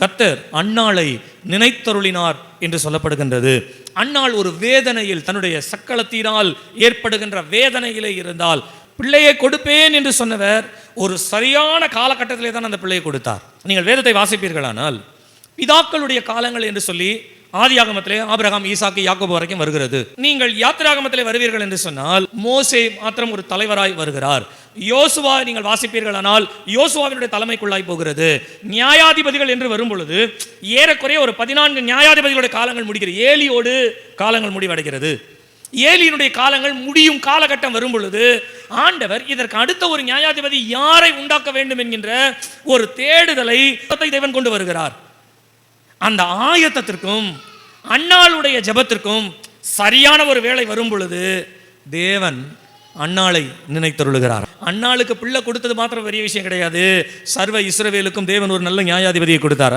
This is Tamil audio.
கர்த்தர் அன்னாளை நினைத்தருளினார் என்று சொல்லப்படுகின்றது. அன்னாள் ஒரு வேதனையில் தன்னுடைய சக்களத்தினால் ஏற்படுகின்ற வேதனையிலே இருந்தால் பிள்ளையை கொடுப்பேன் என்று சொன்னவர் ஒரு சரியான காலகட்டத்திலே தான் அந்த பிள்ளையை கொடுத்தார். நீங்கள் வேதத்தை வாசிப்பீர்களானால் பிதாக்களுடைய காலங்கள் என்று சொல்லி ஆதியாகமத்திலே ஆபிரகாம் ஈசாக்கு யாக்கோபு வரைக்கும் வருகிறது. நீங்கள் யாத்திராகமத்திலே வருவீர்கள் என்று சொன்னால் மோசே மாத்திரம் ஒரு தலைவராய் வருகிறார். யோசுவா நீங்கள் வாசிப்பீர்களானால் யோசுவாவினுடைய தலைமைக்குள்ளாய் போகிறது. நியாயாதிபதிகள் என்று வரும் பொழுது ஏறக்குறைய ஒரு பதினான்கு நியாயாதிபதிகளுடைய காலங்கள் முடிகிறது. ஏலியோடு காலங்கள் முடிவடைகிறது. ஏலியினுடைய காலங்கள் முடியும் காலகட்டம் வரும் பொழுது ஆண்டவர் இதற்கு அடுத்த ஒரு நியாயாதிபதி யாரை உண்டாக்க வேண்டும் என்கின்ற ஒரு தேடுதலை தேவன் கொண்டு வருகிறார். அந்த ஆயத்தத்திற்கும் அன்னாளுடைய ஜெபத்திற்கும் சரியான ஒரு வேலை வரும் பொழுது தேவன் அன்னாளை நினைத்தருளுகிறார். அன்னாளுக்கு பிள்ளை கொடுத்தது மாத்திரம் பெரிய விஷயம் கிடையாது. சர்வ இஸ்ரவேலுக்கும் தேவன் ஒரு நல்ல நியாயாதிபதியை கொடுத்தார்.